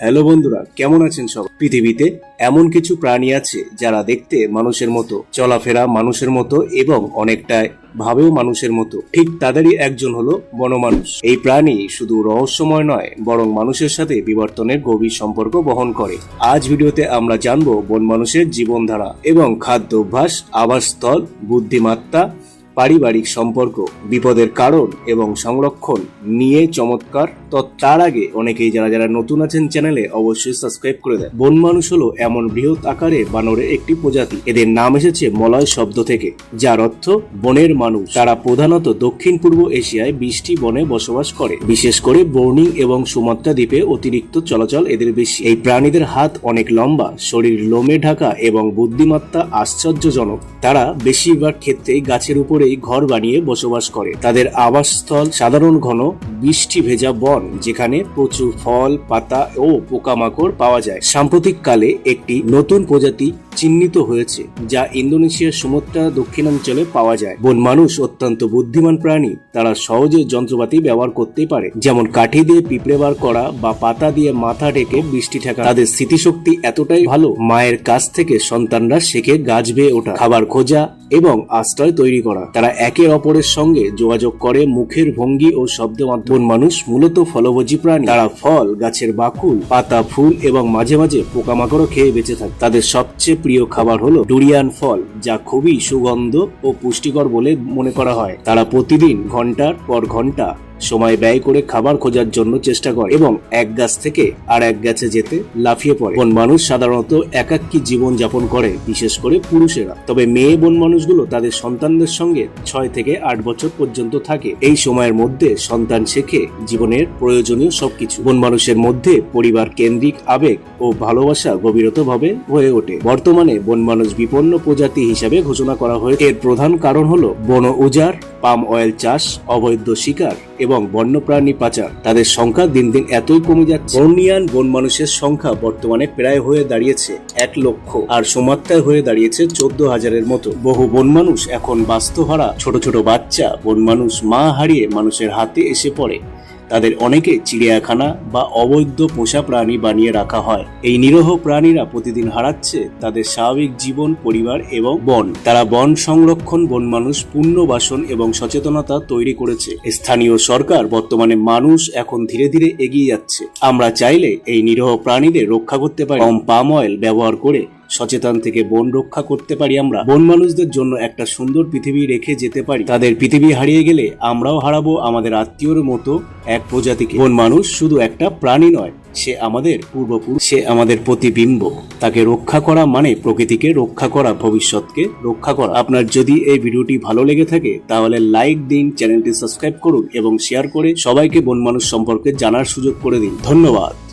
Hello বন্ধুরা, কেমন আছেন সব পৃথিবীতে এমন কিছু প্রাণী আছে যারা দেখতে মানুষের মতো, চলাফেরা মানুষের মতো এবং অনেকটাই ভাবেও মানুষের মতো। ঠিক তাদেরই একজন হলো বনমানুষ। এই প্রাণী শুধু রহস্যময় নয়, বরং মানুষের সাথে বিবর্তনের গভীর সম্পর্ক বহন করে। আজ ভিডিওতে আমরা জানব বন মানুষের জীবনধারা এবং খাদ্য অভ্যাস, আবাসস্থল, বুদ্ধিমত্তা পারিবারিক সম্পর্ক, বিপদের কারণ এবং সংরক্ষণ নিয়ে চমৎকার। তো তার আগে অনেকেই যারা যারা নতুন আছেন চ্যানেলে অবশ্যই সাবস্ক্রাইব করে দেন। বন মানুষ হলো এমন বৃহৎ আকারে বানরের একটি প্রজাতি। এদের নাম এসেছে মলয় শব্দ থেকে, যার অর্থ বনের মানুষ। তারা প্রধানত দক্ষিণ পূর্ব এশিয়ায় বৃষ্টি বনে বসবাস করে। বিশেষ করে বর্নিং এবং সুমাত্রা দ্বীপে অতিরিক্ত চলাচল এদের বেশি। এই প্রাণীদের হাত অনেক লম্বা, শরীর লোমে ঢাকা এবং বুদ্ধিমত্তা আশ্চর্যজনক। তারা বেশিরভাগ ক্ষেত্রেই গাছের উপরেই ঘর বানিয়ে বসবাস করে। তাদের আবাসস্থল সাধারণ ঘন, বৃষ্টি ভেজা বন, যেখানে প্রচুর ফল, পাতা ও পোকামাকড় পাওয়া যায়। সাম্প্রতিক কালে একটি নতুন প্রজাতি চিহ্নিত হয়েছে, যা ইন্দোনেশিয়ার সুমাত্রা দক্ষিণাঞ্চলে পাওয়া যায়। বন মানুষ অত্যন্ত বুদ্ধিমান প্রাণী, তারা সহজে যন্ত্রপাতি ব্যবহার করতেই পারে, যেমন কাঠি দিয়ে পিঁপড়ে বার করা বা পাতা দিয়ে মাথা ঢেকে বৃষ্টি ঠেকা। তাদের স্মৃতিশক্তি এতটাই ভালো, মায়ের কাছ থেকে সন্তানরা শেখে গাছ বেয়ে ওঠা, খাবার খোঁজা এবং আশ্রয় তৈরি করা। তারা একে অপরের সঙ্গে যোগাযোগ করে মুখের ভঙ্গি ও শব্দ মাধ্যম। মানুষ মূলত ফলভোজী প্রাণী। তারা ফল, গাছের বাকুল, পাতা, ফুল এবং মাঝে মাঝে পোকামাকড়ও খেয়ে বেঁচে থাকে। তাদের সবচেয়ে প্রিয় খাবার হলো ডুরিয়ান ফল, যা খুবই সুগন্ধ ও পুষ্টিকর বলে মনে করা হয়। তারা প্রতিদিন ঘণ্টার পর ঘণ্টা সময় ব্যয় করে খাবার খোঁজার জন্য চেষ্টা করে এবং এক গাছ থেকে আর এক গাছে যেতে লাফিয়ে পড়ে। বন মানুষ সাধারণত একাকী জীবন যাপন করে, বিশেষ করে পুরুষেরা। তবে মেয়ে বন মানুষগুলো তাদের সন্তানদের সঙ্গে ছয় থেকে আট বছর পর্যন্ত থাকে। এই সময়ের মধ্যে সন্তান শেখে জীবনের প্রয়োজনীয় সবকিছু। বন মানুষের মধ্যে পরিবার কেন্দ্রিক আবেগ ও ভালোবাসা গভীরতভাবে হয়ে ওঠে। বর্তমানে বন মানুষ বিপন্ন প্রজাতি হিসাবে ঘোষণা করা হয়েছে এর প্রধান কারণ হলো বন উজাড় পাম অয়েল চাষ, অবৈধ শিকার এবং বন্যপ্রাণী পাচার। তাদের সংখ্যা দিন দিন এতই কমে যাচ্ছে। বর্নিয়ান বন মানুষের সংখ্যা বর্তমানে প্রায় হয়ে দাঁড়িয়েছে এক লক্ষ আর সমাত্রায় হয়ে দাঁড়িয়েছে চোদ্দ হাজারের মতো। বহু বন মানুষ এখন বাস্তুহারা। ছোট ছোট বাচ্চা, বন মানুষ মা হারিয়ে মানুষের হাতে এসে পড়ে। তাদের অনেকে চিড়িয়াখানা বা অবৈধ পোষা প্রাণী বানিয়ে রাখা হয়। এই নিরহ প্রাণীরা প্রতিদিন হারাচ্ছে তাদের স্বাভাবিক জীবন, পরিবার এবং বন। তারা বন সংরক্ষণ বন মানুষ পুনর্বাসন এবং সচেতনতা তৈরি করেছে। স্থানীয় সরকার বর্তমানে মানুষ এখন ধীরে ধীরে এগিয়ে যাচ্ছে। আমরা চাইলে এই নিরহ প্রাণীদের রক্ষা করতে পারি। কম পাম অয়েল ব্যবহার করে সচেতন থেকে বন রক্ষা করতে পারি আমরা। বন মানুষদের জন্য একটা সুন্দর পৃথিবী রেখে যেতে পারি। তাদের পৃথিবী হারিয়ে গেলে আমরাও হারাবো আমাদের আত্মীয়র মতো এক প্রজাতিকে। বন মানুষ শুধু একটা প্রাণী নয়, সে আমাদের পূর্বপুরুষ, সে আমাদের প্রতিবিম্ব। তাকে রক্ষা করা মানে প্রকৃতিকে রক্ষা করা, ভবিষ্যৎকে রক্ষা করা। আপনার যদি এই ভিডিওটি ভালো লেগে থাকে, তাহলে লাইক দিন, চ্যানেলটি সাবস্ক্রাইব করুন এবং শেয়ার করে সবাইকে বন মানুষ সম্পর্কে জানার সুযোগ করে দিন। ধন্যবাদ।